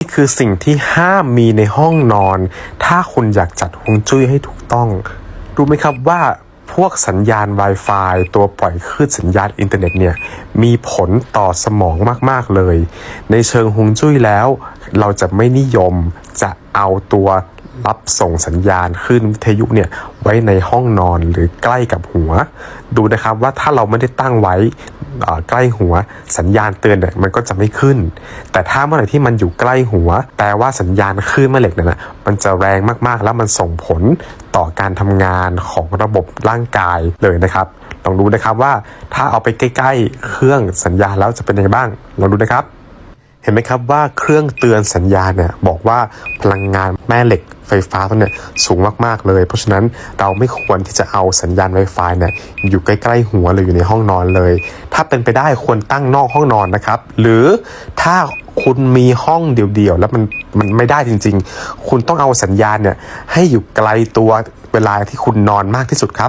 นี่คือสิ่งที่ห้ามมีในห้องนอน ถ้าคุณอยากจัดฮวงจุ้ยให้ถูกต้อง รู้ไหมครับว่าพวกสัญญาณ Wi-Fi ตัวปล่อยคลื่นสัญญาณอินเทอร์เน็ตเนี่ย มีผลต่อสมองมาก ๆ เลย ในเชิงฮวงจุ้ยแล้ว เราจะไม่นิยมจะเอาตัว รับส่งสัญญาณคลื่นวิทยุเนี่ยไว้ในห้องนอนหรือใกล้กับหัว ดูนะครับว่าถ้าเราไม่ได้ตั้งไว้ใกล้หัว สัญญาณเตือนเนี่ยมันก็จะไม่ขึ้น แต่ถ้าเมื่อไหร่ที่มันอยู่ใกล้หัว แปลว่าสัญญาณคลื่นแม่เหล็กเนี่ยนะมันจะแรงมากๆ แล้วมันส่งผลต่อการทำงานของระบบร่างกายเลยนะครับลองดูนะครับว่าถ้าเอาไปใกล้ ๆ เครื่องสัญญาณแล้วจะเป็นยังไงบ้างลองดูนะครับเห็นไหมครับว่าเครื่องเตือนสัญญาณเนี่ยบอกว่าพลังงานแม่เหล็ก ไฟฟ้าตัวเนี่ยสูงมากๆเลย เพราะฉะนั้นเราไม่ควรที่จะเอาสัญญาณ Wi-Fi เนี่ยอยู่ใกล้ๆหัวหรืออยู่ในห้องนอนเลย ถ้าเป็นไปได้ควรตั้งนอกห้องนอนนะครับ หรือถ้าคุณมีห้องเดี่ยวๆ แล้วมันมันไม่ได้จริง ๆ คุณต้องเอาสัญญาณเนี่ยให้อยู่ไกลตัวเวลาที่คุณนอนมากที่สุดครับ